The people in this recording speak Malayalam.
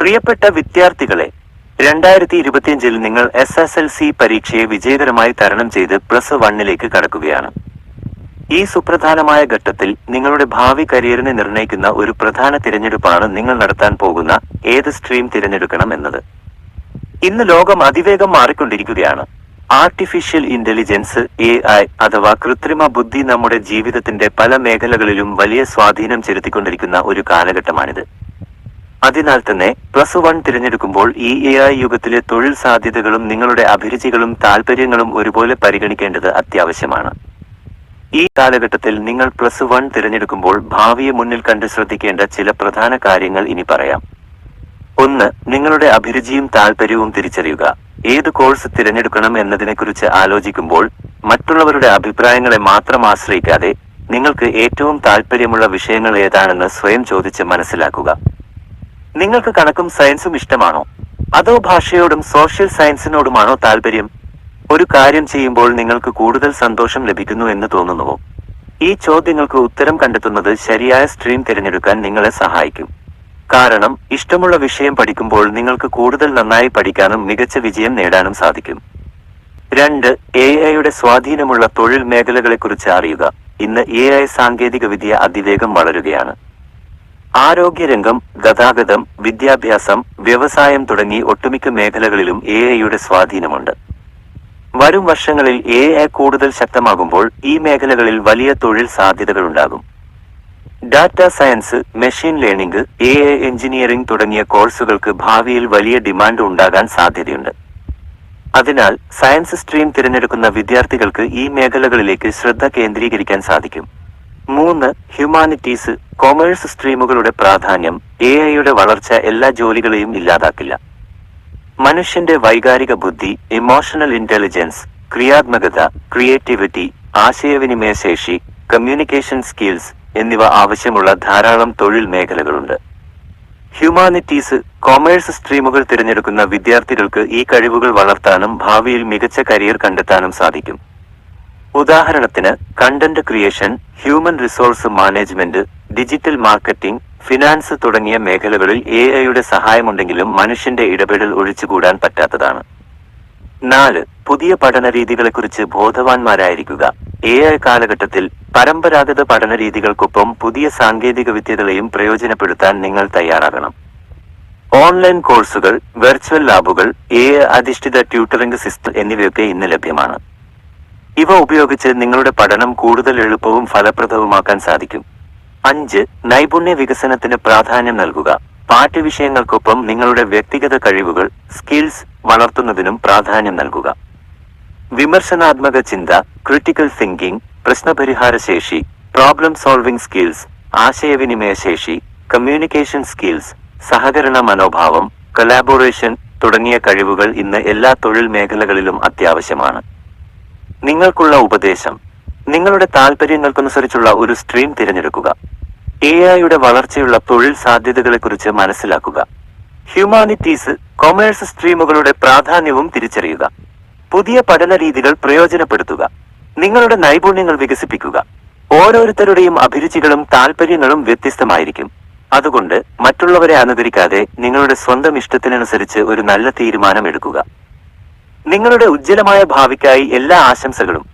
പ്രിയപ്പെട്ട വിദ്യാർത്ഥികളെ രണ്ടായിരത്തി ഇരുപത്തിയഞ്ചിൽ നിങ്ങൾ എസ് എസ് എൽ സി പരീക്ഷയെ വിജയകരമായി തരണം ചെയ്ത് പ്ലസ് വണ്ണിലേക്ക് കടക്കുകയാണ്. ഈ സുപ്രധാനമായ ഘട്ടത്തിൽ നിങ്ങളുടെ ഭാവി കരിയറിനെ നിർണയിക്കുന്ന ഒരു പ്രധാന തിരഞ്ഞെടുപ്പാണ് നിങ്ങൾ നടത്താൻ പോകുന്ന ഏത് സ്ട്രീം തിരഞ്ഞെടുക്കണം എന്നത്. ഇന്ന് ലോകം അതിവേഗം മാറിക്കൊണ്ടിരിക്കുകയാണ്. ആർട്ടിഫിഷ്യൽ ഇന്റലിജൻസ് എ ഐ അഥവാ കൃത്രിമ ബുദ്ധി നമ്മുടെ ജീവിതത്തിന്റെ പല മേഖലകളിലും വലിയ സ്വാധീനം ചെലുത്തിക്കൊണ്ടിരിക്കുന്ന ഒരു കാലഘട്ടമാണിത്. അതിനാൽ തന്നെ പ്ലസ് വൺ തിരഞ്ഞെടുക്കുമ്പോൾ ഈ എ ഐ യുഗത്തിലെ തൊഴിൽ സാധ്യതകളും നിങ്ങളുടെ അഭിരുചികളും താല്പര്യങ്ങളും ഒരുപോലെ പരിഗണിക്കേണ്ടത് അത്യാവശ്യമാണ്. ഈ കാലഘട്ടത്തിൽ നിങ്ങൾ പ്ലസ് വൺ തിരഞ്ഞെടുക്കുമ്പോൾ ഭാവിയെ മുന്നിൽ കണ്ട് ശ്രദ്ധിക്കേണ്ട ചില പ്രധാന കാര്യങ്ങൾ ഇനി പറയാം. ഒന്ന് നിങ്ങളുടെ അഭിരുചിയും താല്പര്യവും തിരിച്ചറിയുക. ഏത് കോഴ്സ് തിരഞ്ഞെടുക്കണം എന്നതിനെക്കുറിച്ച് ആലോചിക്കുമ്പോൾ മറ്റുള്ളവരുടെ അഭിപ്രായങ്ങളെ മാത്രം ആശ്രയിക്കാതെ നിങ്ങൾക്ക് ഏറ്റവും താല്പര്യമുള്ള വിഷയങ്ങൾ ഏതാണെന്ന് സ്വയം ചോദിച്ച് മനസ്സിലാക്കുക. നിങ്ങൾക്ക് കണക്കും സയൻസും ഇഷ്ടമാണോ? അതോ ഭാഷയോടും സോഷ്യൽ സയൻസിനോടുമാണോ താല്പര്യം ഒരു കാര്യം ചെയ്യുമ്പോൾ നിങ്ങൾക്ക് കൂടുതൽ സന്തോഷം ലഭിക്കുന്നു എന്ന് തോന്നുന്നുവോ? ഈ ചോദ്യങ്ങൾക്ക് ഉത്തരം കണ്ടെത്തുന്നത് ശരിയായ സ്ട്രീം തിരഞ്ഞെടുക്കാൻ നിങ്ങളെ സഹായിക്കും. കാരണം ഇഷ്ടമുള്ള വിഷയം പഠിക്കുമ്പോൾ നിങ്ങൾക്ക് കൂടുതൽ നന്നായി പഠിക്കാനും മികച്ച വിജയം നേടാനും സാധിക്കും. രണ്ട് എ ഐയുടെ സ്വാധീനമുള്ള തൊഴിൽ മേഖലകളെക്കുറിച്ച് അറിയുക. ഇന്ന് എ ഐ സാങ്കേതികവിദ്യ അതിവേഗം വളരുകയാണ്. ആരോഗ്യരംഗം ഗതാഗതം വിദ്യാഭ്യാസം വ്യവസായം തുടങ്ങി ഒട്ടുമിക്ക മേഖലകളിലും എ ഐയുടെ സ്വാധീനമുണ്ട്. വരും വർഷങ്ങളിൽ എ ഐ കൂടുതൽ ശക്തമാകുമ്പോൾ ഈ മേഖലകളിൽ വലിയ തൊഴിൽ സാധ്യതകളുണ്ടാകും. Data science machine learning A I engineering തുടങ്ങിയ കോഴ്സുകൾക്ക് ഭാവിയിൽ വലിയ ഡിമാൻഡ് ഉണ്ടാകാൻ സാധ്യതയുണ്ട്. അതിനാൽ സയൻസ് സ്ട്രീം തിരഞ്ഞെടുക്കുന്ന വിദ്യാർത്ഥികൾക്ക് ഈ മേഖലകളിലേക്ക് ശ്രദ്ധ കേന്ദ്രീകരിക്കാൻ സാധിക്കും. മൂന്ന് ഹ്യൂമാനിറ്റീസ് കോമേഴ്സ് സ്ട്രീമുകളുടെ പ്രാധാന്യം എ ഐയുടെ വളർച്ച എല്ലാ ജോലികളെയും ഇല്ലാതാക്കില്ല. മനുഷ്യന്റെ വൈകാരിക ബുദ്ധി ഇമോഷണൽ ഇന്റലിജൻസ് ക്രിയാത്മകത ക്രിയേറ്റിവിറ്റി ആശയവിനിമയ ശേഷി കമ്മ്യൂണിക്കേഷൻ സ്കിൽസ് എന്നിവ ആവശ്യമുള്ള ധാരാളം തൊഴിൽ മേഖലകളുണ്ട്. ഹ്യൂമാനിറ്റീസ് കോമേഴ്സ് സ്ട്രീമുകൾ തിരഞ്ഞെടുക്കുന്ന വിദ്യാർത്ഥികൾക്ക് ഈ കഴിവുകൾ വളർത്താനും ഭാവിയിൽ മികച്ച കരിയർ കണ്ടെത്താനും സാധിക്കും. ഉദാഹരണത്തിന് content creation human resource management digital marketing finance തുടങ്ങിയ മേഖലകളിൽ എ ഐയുടെ സഹായമുണ്ടെങ്കിലും മനുഷ്യന്റെ ഇടപെടൽ ഒഴിച്ചുകൂടാൻ പറ്റാത്തതാണ്. നാല് പുതിയ പഠന രീതികളെക്കുറിച്ച് ബോധവാന്മാരായിരിക്കുക. എ ഐ കാലഘട്ടത്തിൽ പരമ്പരാഗത പഠന രീതികൾക്കൊപ്പം പുതിയ സാങ്കേതിക വിദ്യകളെയും പ്രയോജനപ്പെടുത്താൻ നിങ്ങൾ തയ്യാറാകണം. ഓൺലൈൻ കോഴ്സുകൾ വെർച്വൽ ലാബുകൾ എ അധിഷ്ഠിത ട്യൂട്ടറിംഗ് സിസ്റ്റം എന്നിവയൊക്കെ ഇന്ന് ലഭ്യമാണ്. ഇവ ഉപയോഗിച്ച് നിങ്ങളുടെ പഠനം കൂടുതൽ എളുപ്പവും ഫലപ്രദവുമാക്കാൻ സാധിക്കും. അഞ്ച് നൈപുണ്യ വികസനത്തിന് പ്രാധാന്യം നൽകുക. പാഠ്യവിഷയങ്ങൾക്കൊപ്പം നിങ്ങളുടെ വ്യക്തിഗത കഴിവുകൾ സ്കിൽസ് വളർത്തുന്നതിനും പ്രാധാന്യം നൽകുക. വിമർശനാത്മക ചിന്ത ക്രിട്ടിക്കൽ തിങ്കിംഗ് പ്രശ്നപരിഹാര ശേഷി പ്രോബ്ലം സോൾവിംഗ് സ്കിൽസ് ആശയവിനിമയ ശേഷി കമ്മ്യൂണിക്കേഷൻ സ്കിൽസ് സഹകരണ മനോഭാവം കൊലാബോറേഷൻ തുടങ്ങിയ കഴിവുകൾ ഇന്ന് എല്ലാ തൊഴിൽ മേഖലകളിലും അത്യാവശ്യമാണ്. നിങ്ങൾക്കുള്ള ഉപദേശം. നിങ്ങളുടെ താല്പര്യങ്ങൾക്കനുസരിച്ചുള്ള ഒരു സ്ട്രീം തിരഞ്ഞെടുക്കുക. എ ഐയുടെ വളർച്ചയുള്ള തൊഴിൽ സാധ്യതകളെക്കുറിച്ച് മനസ്സിലാക്കുക. ഹ്യൂമാനിറ്റീസ് കൊമേഴ്സ് സ്ട്രീമുകളുടെ പ്രാധാന്യവും തിരിച്ചറിയുക. പുതിയ പഠന രീതികൾ പ്രയോജനപ്പെടുത്തുക. നിങ്ങളുടെ നൈപുണ്യങ്ങൾ വികസിപ്പിക്കുക. ഓരോരുത്തരുടെയും അഭിരുചികളും താല്പര്യങ്ങളും വ്യത്യസ്തമായിരിക്കും. അതുകൊണ്ട് മറ്റുള്ളവരെ അനുകരിക്കാതെ നിങ്ങളുടെ സ്വന്തം ഇഷ്ടത്തിനനുസരിച്ച് ഒരു നല്ല തീരുമാനം എടുക്കുക. നിങ്ങളുടെ ഉജ്ജ്വലമായ ഭാവിക്കായി എല്ലാ ആശംസകളും.